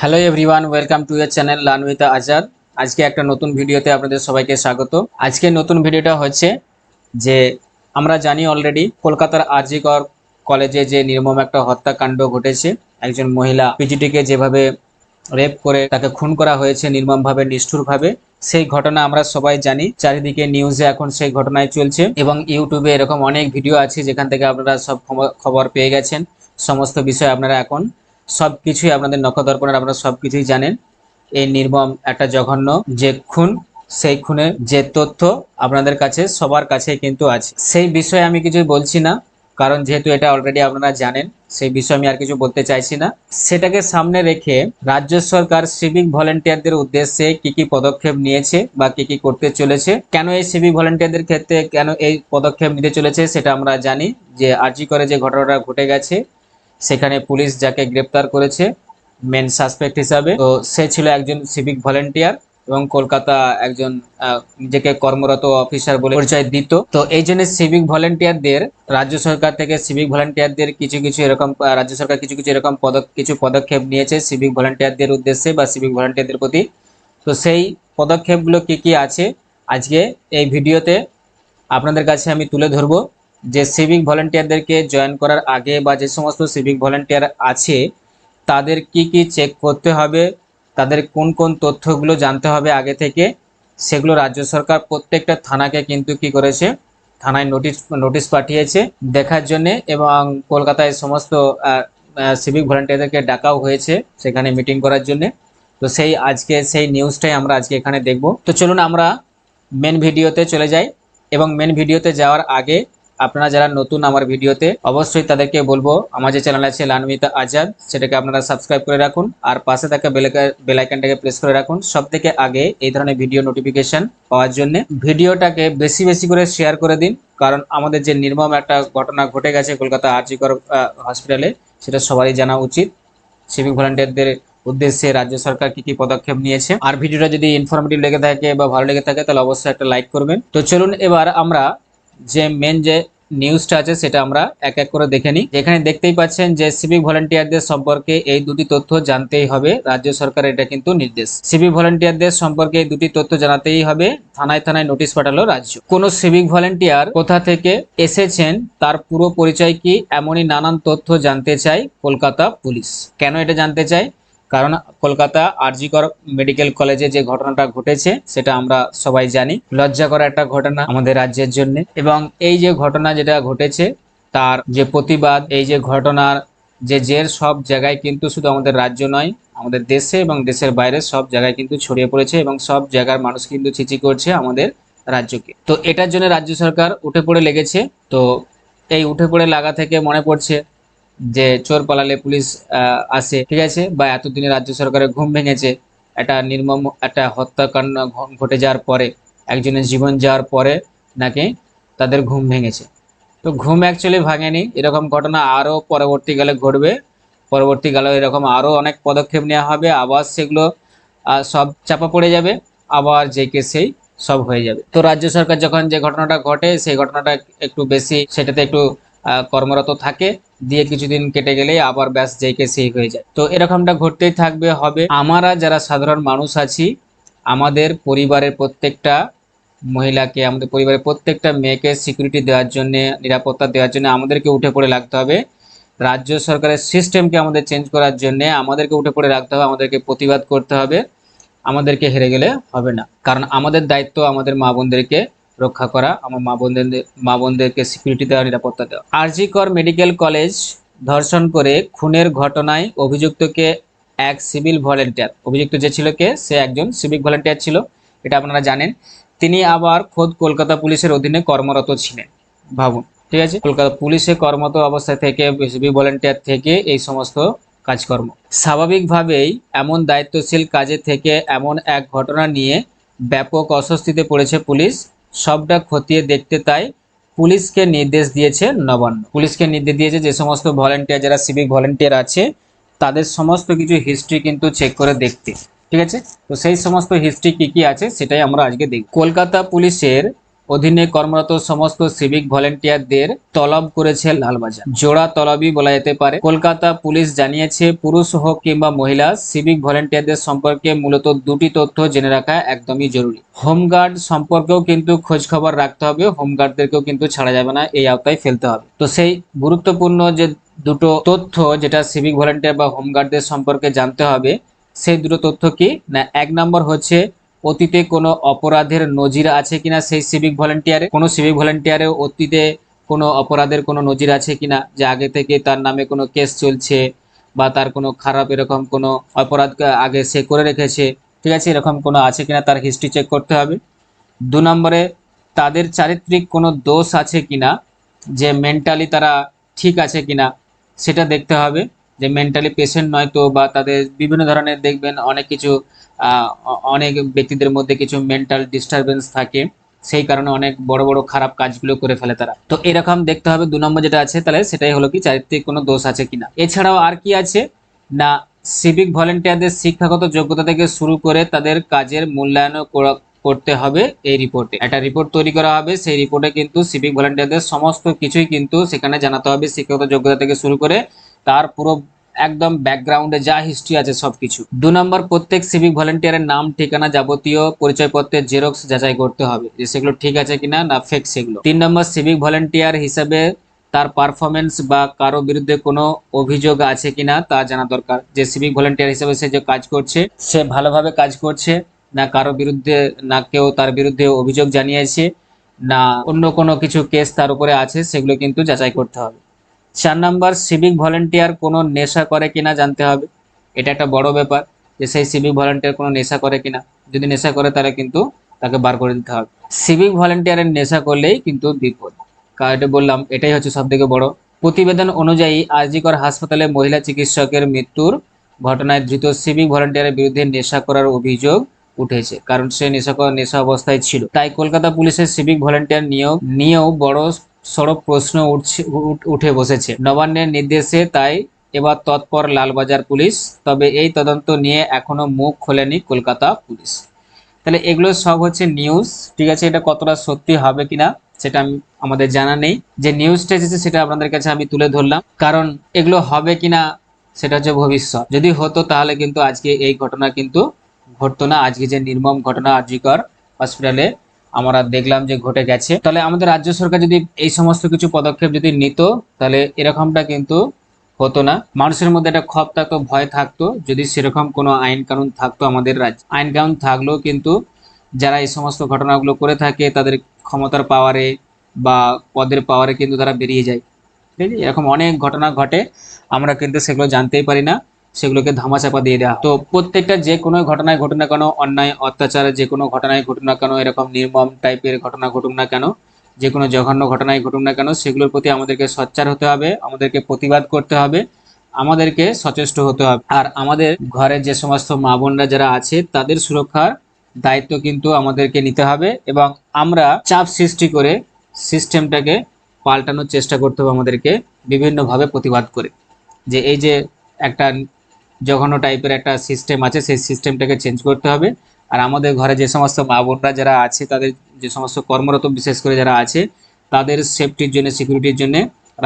Hello everyone welcome to your channel learn with Azad আজকে একটা নতুন ভিডিওতে আপনাদের সবাইকে স্বাগত। আজকে নতুন ভিডিওটা হচ্ছে যে আমরা জানি অলরেডি কলকাতার আরজিকর কলেজে যে নির্মম একটা হত্যাকাণ্ড ঘটেছে, একজন মহিলা পিজিটিকে যেভাবে রেপ করে তাকে খুন করা হয়েছে নির্মমভাবে, নিষ্ঠুরভাবে, সেই ঘটনা আমরা সবাই জানি। চারিদিকে নিউজে এখন সেই ঘটনায় চলছে এবং ইউটিউবে এরকম অনেক ভিডিও আছে যেখান থেকে আপনারা সব খবর- খবর পেয়ে গেছেন। সমস্ত বিষয় আপনারা এখন সব কিছুই আপনাদের নখদর্পণের আপনারা সব কিছুই জানেন। এই নির্মম একটা জঘন্য যে খুন, সেই খুনের যে তথ্য আপনাদের কাছে, সবার কাছে কিন্তু আছে। সেই বিষয়ে আমি কিছুই বলছি না, কারণ যেহেতু এটা অলরেডি আপনারা জানেন, সেই বিষয়ে আমি আর কিছু বলতে চাইছি না। সেটাকে সামনে রেখে রাজ্য সরকার সিভিক ভলেন্টিয়ারদের উদ্দেশ্যে কি কি পদক্ষেপ নিয়েছে বা কি কি করতে চলেছে, কেন এই সিভিক ভলেন্টিয়ারদের ক্ষেত্রে কেন এই পদক্ষেপ নিতে চলেছে, সেটা আমরা জানি। যে আরজি করে যে ঘটনাটা ঘটে গেছে সেখানে পুলিশ যাকে গ্রেপ্তার করেছে মেন সাসপেক্ট হিসাবে। তো সে ছিল একজন সিভিক ভলেন্টিয়ার এবং কলকাতা একজন নিজেকে কর্মরত অফিসার বলে পরিচয় দিত। তো এই জন্য সিভিক ভলেন্টিয়ারদের রাজ্য সরকার থেকে সিভিক ভলেন্টিয়ারদের কিছু কিছু এরকম রাজ্য সরকার কিছু কিছু এরকম পদক, কিছু পদক্ষেপ নিয়েছে সিভিক ভলেন্টিয়ারদের উদ্দেশ্যে বা সিভিক ভলেন্টিয়ারদের প্রতি। তো সেই পদক্ষেপগুলো কি কি আছে, আজকে এই ভিডিওতে আপনাদের কাছে আমি তুলে ধরবো। যে সিভিক ভলেন্টিয়ারদেরকে জয়েন করার আগে বা যে সমস্ত সিভিক ভলেন্টিয়ার আছে, তাদের কি কি চেক করতে হবে? তাদের কোন কোন তথ্যগুলো জানতে হবে আগে থেকে? সেগুলো রাজ্য সরকার প্রত্যেকটা থানাকে কিন্তু কি করেছে? থানায় নোটিশ নোটিশ পাঠিয়েছে দেখার জন্যে এবং কলকাতায় সমস্ত সিভিক ভলেন্টিয়ারদেরকে ডাকাও হয়েছে সেখানে মিটিং করার জন্যে। তো সেই আজকে, সেই নিউজটাই আমরা আজকে এখানে দেখব। তো চলুন আমরা মেন ভিডিওতে চলে যাই এবং মেন ভিডিওতে যাওয়ার আগে আপনারা যারা নতুন আমার ভিডিওতে, অবশ্যই তাদেরকে বলব, আমার যে চ্যানেল আছে লানমিতা আজাদ, সেটাকে আপনারা সাবস্ক্রাইব করে রাখুন, আর পাশে থাকা বেলাইকানটাকে প্রেস করে রাখুন। সব থেকে আগে এই ধরনের ভিডিও নোটিফিকেশন পাওয়ার জন্য ভিডিওটাকে বেশি বেশি করে শেয়ার করে দিন, কারণ আমাদের যে নির্মম একটা ঘটনা ঘটে গেছে কলকাতা আরজিকর হসপিটালে সেটা সবারই জানা উচিত। সিভিক ভলান্টিয়ারদের উদ্দেশ্যে রাজ্য সরকার কি কি পদক্ষেপ নিয়েছে। আর ভিডিওটা যদি ইনফরমেটিভ লেগে থাকে বা ভালো লেগে থাকে, তাহলে অবশ্যই একটা লাইক করবেন। তো চলুন এবার আমরা যে মেন যে নিউজটা আছে সেটা আমরা এক এক করে দেখে নিই। যেখানে দেখতেই পাচ্ছেন যে সিভিক ভলান্টিয়ারদের সম্পর্কে এই দুটি তথ্য জানতেই হবে। রাজ্য সরকারের এটা কিন্তু নির্দেশ। সিভিক ভলান্টিয়ারদের সম্পর্কে এই দুটি তথ্য জানাতেই হবে। থানায় থানায় নোটিশ পাঠালো রাজ্য। কোন সিভিক ভলান্টিয়ার কোথা থেকে এসেছেন তার পুরো পরিচয় কি? এমনই নানান তথ্য জানতে চাই কলকাতা পুলিশ। কেন এটা জানতে চাই কারণ কলকাতা আরজিকর মেডিকেল কলেজে যে ঘটনাটা ঘটেছে, সেটা আমরা সবাই জানি। লজ্জা করা একটা ঘটনা আমাদের রাজ্যের জন্য। এবং এই যে ঘটনা যেটা ঘটেছে, তার যে প্রতিবাদ, এই যে ঘটনার যে জের, সব জায়গায় কিন্তু শুধু আমাদের রাজ্য নয়, আমাদের দেশে এবং দেশের বাইরে সব জায়গায় কিন্তু ছড়িয়ে পড়েছে এবং সব জায়গার মানুষ কিন্তু চিচি করছে আমাদের রাজ্যকে। তো এটার জন্য রাজ্য সরকার উঠে পড়ে লেগেছে। তো এই উঠে পড়ে লাগা থেকে মনে পড়ছে যে চোর পালালে পুলিশ আসে, ঠিক আছে? বা এতদিনে রাজ্য সরকারের ঘুম ভেঙেছে, একটা নির্মম, একটা হত্যাকাণ্ড ঘটে যাওয়ার পরে, একজনের জীবন যাওয়ার পরে নাকি তাদের ঘুম ভেঙেছে। তো ঘুম অ্যাকচুয়ালি ভাঙেনি, এরকম ঘটনা আরও পরবর্তীকালে ঘটবে। পরবর্তীকালে এরকম আরও অনেক পদক্ষেপ নেওয়া হবে, আবার সেগুলো সব চাপা পড়ে যাবে, আবার যে সেই সব হয়ে যাবে। তো রাজ্য সরকার যখন যে ঘটনাটা ঘটে, সেই ঘটনাটা একটু বেশি, সেটাতে একটু কর্মরত থাকে। দিয়ে কিছুদিন কেটে গেলেই আবার ব্যাস যেই কে সেই হয়ে যায়। তো এরকমটা ঘটতেই থাকবে, হবে। আমরা যারা সাধারণ মানুষ আছি, আমাদের পরিবারের প্রত্যেকটা মহিলাকে, আমাদের পরিবারের প্রত্যেকটা মেয়েকে সিকিউরিটি দেওয়ার জন্য, নিরাপত্তা দেওয়ার জন্য আমাদেরকে উঠে পড়ে লাগতে হবে। রাজ্য সরকারের সিস্টেমকে আমাদের চেঞ্জ করার জন্য আমাদেরকে উঠে পড়ে রাখতে হবে, আমাদেরকে প্রতিবাদ করতে হবে। আমাদেরকে হেরে গেলে হবে না। কারণ আমাদের দায়িত্ব আমাদের মা বোনদেরকে রক্ষা করা আমার মা বোনদের মা বোনদেরকে সিকিউরিটি দেওয়া, নিরাপত্তা দেওয়া। আরজি কর মেডিকেল কলেজ ধর্ষণ করে খুনের ঘটনায় অভিযুক্তকে এক সিভিল ভলেন্টিয়ার। অভিযুক্ত যে ছিল কে, সে একজন সিভিক ভলেন্টিয়ার ছিল, এটা আপনারা জানেন। তিনি আবার খোদ কলকাতা পুলিশের অধীনে কর্মরত ছিলেন, ভাবুন, ঠিক আছে? কলকাতা পুলিশে কর্মরত অবস্থা থেকে সিভিক ভলেন্টিয়ার থেকে এই সমস্ত কাজকর্ম। স্বাভাবিকভাবেই এমন দায়িত্বশীল কাজে থেকে এমন এক ঘটনা নিয়ে ব্যাপক অস্বস্তিতে পড়েছে পুলিশ। সবটা খতিয়ে দেখতে তাই পুলিশকে নির্দেশ দিয়েছে নবান্ন। পুলিশকে নির্দেশ দিয়েছে যে সমস্ত ভলেন্টিয়ার যারা সিভিক ভলেন্টিয়ার আছে, তাদের সমস্ত কিছু হিস্ট্রি কিন্তু চেক করে দেখতে। ঠিক আছে? তো সেই সমস্ত হিস্ট্রি কি কি আছে সেটাই আমরা আজকে দেখব। কলকাতা পুলিশের অধীনে কর্মরত সমস্ত সিভিক ভলেন্টিয়ারদের তলব করেছে লালবাজার। জোড়া তলবই বলা যেতে পারে। কলকাতা পুলিশ জানিয়েছে, পুরুষ হোক কিংবা মহিলা সিভিক ভলেন্টিয়ারদের সম্পর্কে মূলত দুটি তথ্য জেনে রাখা একদমই জরুরি। হোমগার্ড সম্পর্কেও কিন্তু খোঁজ খবর রাখতে হবে। হোমগার্ডদেরকেও কিন্তু ছাড়া যাবে না, এই আওতায় ফেলতে হবে। তো সেই গুরুত্বপূর্ণ যে দুটো তথ্য যেটা সিভিক ভলেন্টিয়ার বা হোমগার্ডদের সম্পর্কে জানতে হবে, সেই দুটো তথ্য কি? না, এক নম্বর হচ্ছে অতীতে কোনো অপরাধের নজির আছে কিনা সেই সিভিক ভলেন্টিয়ারে কোনো সিভিক ভলেন্টিয়ারে অতীতে কোনো অপরাধের কোনো নজির আছে কিনা? যে আগে থেকে তার নামে কোনো কেস চলছে বা তার কোনো খারাপ এরকম কোনো অপরাধ আগে সে করে রেখেছে, ঠিক আছে? এরকম কোনো আছে কিনা তার হিস্ট্রি চেক করতে হবে। দু নম্বরে, তাদের চারিত্রিক কোনো দোষ আছে কিনা? যে মেন্টালি তারা ঠিক আছে কিনা, সেটা দেখতে হবে। যে মেন্টালি পেশেন্ট নয় তো বা তাদের বিভিন্ন ধরনের দেখবেন অনেক কিছু অনেক ব্যক্তিদের মধ্যে কিছু মেন্টাল ডিস্টারবেন্স থাকে। সেই কারণে অনেক বড় বড় খারাপ কাজগুলো করে ফেলে তারা। তো এরকম দেখতে হবে, দু নম্বর যেটা আছে তাহলে সেটাই হলো কি, চারিত্রিক কোনো দোষ আছে কিনা। এছাড়াও আর কি আছে? না সিভিক ভলেন্টিয়ারদের শিক্ষাগত যোগ্যতা থেকে শুরু করে তাদের কাজের মূল্যায়ন করতে হবে এই রিপোর্টে একটা রিপোর্ট তৈরি করা হবে, সেই রিপোর্টে কিন্তু সিভিক ভলেন্টিয়ারদের সমস্ত কিছুই কিন্তু সেখানে জানাতে হবে শিক্ষাগত যোগ্যতা থেকে শুরু করে। তার পুরো একদম ব্যাকগ্রাউন্ডে যা হিস্ট্রি আছে সবকিছু। দু নম্বর প্রত্যেক সিভিক ভলেন্টিয়ারের নাম, ঠিকানা যাবতীয় পরিচয়পত্রের জেরক্স যাচাই করতে হবে যে সেগুলো ঠিক আছে কিনা না ফেক সেগুলো। তিন নম্বর সিভিক ভলেন্টিয়ার হিসাবে তার পারফরমেন্স বা কারও বিরুদ্ধে কোনো অভিযোগ আছে কিনা তা জানা দরকার। যে সিভিক ভলেন্টিয়ার হিসেবে সে যে কাজ করছে, সে ভালোভাবে কাজ করছে, না কারও বিরুদ্ধে, না কেউ তার বিরুদ্ধে অভিযোগ জানিয়েছে, না অন্য কোনো কিছু কেস তার উপরে আছে, সেগুলো কিন্তু যাচাই করতে হবে। চার নাম্বার সিভিক ভলেন্টিয়ার কোনো নেশা করে কিনা জানতে হবে। এটা একটা বড় ব্যাপার যে সেই সিভিক ভলেন্টিয়ার কোনো নেশা করে কিনা। যদি নেশা করে তাহলে কিন্তু তাকে বার করে দিতে হবে। সিভিক ভলেন্টিয়ারের নেশা করলেই কিন্তু বিপদ। কারণ এটা বললাম, এটাই হচ্ছে সব থেকে বড়। প্রতিবেদন অনুযায়ী আরজিকর হাসপাতালে মহিলা চিকিৎসকের মৃত্যুর ঘটনায় ধৃত সিভিক ভলেন্টিয়ারের বিরুদ্ধে নেশা করার অভিযোগ উঠেছে। কারণ সে নেশা নেশা অবস্থায় ছিল। তাই কলকাতা পুলিশের সিভিক ভলেন্টিয়ার নিয়োগ নিয়েও বড় সড়ক প্রশ্ন উঠছে উঠ- বসেছে। নবান্নের নির্দেশে তাই এবার তৎপর লালবাজার পুলিশ, তবে এই তদন্ত নিয়ে এখনও মুখ খোলেনি কলকাতা পুলিশ। তাহলে এগুলো সব হচ্ছে নিউজ ঠিক আছে? এটা কতটা সত্যি হবে কিনা সেটা আমি আমাদের জানা নেই। যে নিউজটা এসেছে সেটা আপনাদের কাছে আমি তুলে ধরলাম। কারণ এগুলো হবে কিনা সেটা হচ্ছে ভবিষ্যৎ। যদি হতো তাহলে কিন্তু আজকে এই ঘটনা কিন্তু ঘটতো না। আজকে যে নির্মম ঘটনা আরজিকর হসপিটালে আমরা দেখলাম যে ঘটে গেছে। তাহলে আমাদের রাজ্য সরকার যদি এই সমস্ত কিছু পদক্ষেপ যদি নিত, তাহলে এরকমটা কিন্তু হতো না। মানুষের মধ্যে একটা ক্ষোভ থাকতো, ভয় থাকতো। যদি সেরকম কোনো আইন কানুন থাকতো আমাদের রাজ্য, আইন কানুন থাকলেও কিন্তু যারা এই সমস্ত ঘটনাগুলো করে থাকে, তাদের ক্ষমতার পাওয়ারে বা পদের পাওয়ারে কিন্তু তারা বেরিয়ে যায়। ঠিক আছে? এরকম অনেক ঘটনা ঘটে, আমরা কিন্তু সেগুলো জানতেই পারি না। সেগুলোকে ধামাচাপা দিয়ে দেওয়া। তো প্রত্যেকটা যে কোনো ঘটনায় ঘটুক না কেন, অন্যায়, অত্যাচার যে কোনো ঘটনায় ঘটুক না কেন, এরকম নির্মম টাইপের ঘটনা ঘটুক না কেন, যে কোনো জঘন্য ঘটনায় ঘটুক না কেন, সেগুলোর প্রতি আমাদেরকে সোচ্চার হতে হবে, আমাদেরকে প্রতিবাদ করতে হবে, আমাদেরকে সচেষ্ট হতে হবে। আর আমাদের ঘরে যে সমস্ত মা বোনরা যারা আছে, তাদের সুরক্ষার দায়িত্ব কিন্তু আমাদেরকে নিতে হবে এবং আমরা চাপ সৃষ্টি করে সিস্টেমটাকে পাল্টানোর চেষ্টা করতে হবে আমাদেরকে, বিভিন্নভাবে প্রতিবাদ করে। যে এই যে একটা জঘন্য টাইপের একটা সিস্টেম আছে, সেই সিস্টেমটাকে চেঞ্জ করতে হবে। আর আমাদের ঘরে যে সমস্ত মা বোনরা যারা আছে, তাদের যে সমস্ত কর্মরত বিশেষ করে যারা আছে, তাদের সেফটির জন্য সিকিউরিটির জন্য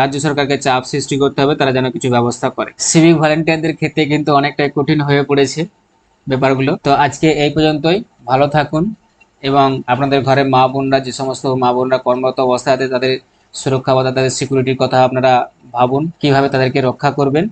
রাজ্য সরকারকে চাপ সৃষ্টি করতে হবে, তারা যেন কিছু ব্যবস্থা করে। সিভিক ভলেন্টিয়ারদের ক্ষেত্রে কিন্তু অনেকটাই কঠিন হয়ে পড়েছে ব্যাপারগুলো। তো আজকে এই পর্যন্তই। ভালো থাকুন এবং আপনাদের ঘরে মা বোনরা, যে সমস্ত মা বোনরা কর্মরত অবস্থায় তাদের সুরক্ষা বা তাদের সিকিউরিটির কথা আপনারা ভাবুন। কীভাবে তাদেরকে রক্ষা করবেন?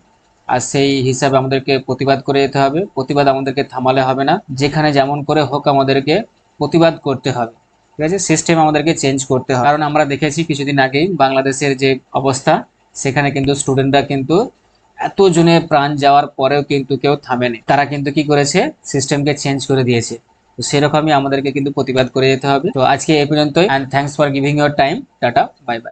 আর সেই হিসাবে আমাদেরকে প্রতিবাদ করে যেতে হবে। প্রতিবাদ আমাদেরকে থামালে হবে না। যেখানে যেমন করে হোক আমাদেরকে প্রতিবাদ করতে হবে। ঠিক আছে? সিস্টেম আমাদেরকে চেঞ্জ করতে হবে। কারণ আমরা দেখেছি কিছুদিন আগেই বাংলাদেশের যে অবস্থা, সেখানে কিন্তু স্টুডেন্টরা কিন্তু এত জনে প্রাণ যাওয়ার পরেও কিন্তু কেউ থামেনি। তারা কিন্তু কি করেছে? সিস্টেমকে চেঞ্জ করে দিয়েছে। তো সেরকমই আমাদেরকে কিন্তু প্রতিবাদ করে যেতে হবে। তো আজকে এই পর্যন্তই। And thanks for giving your time tata bye bye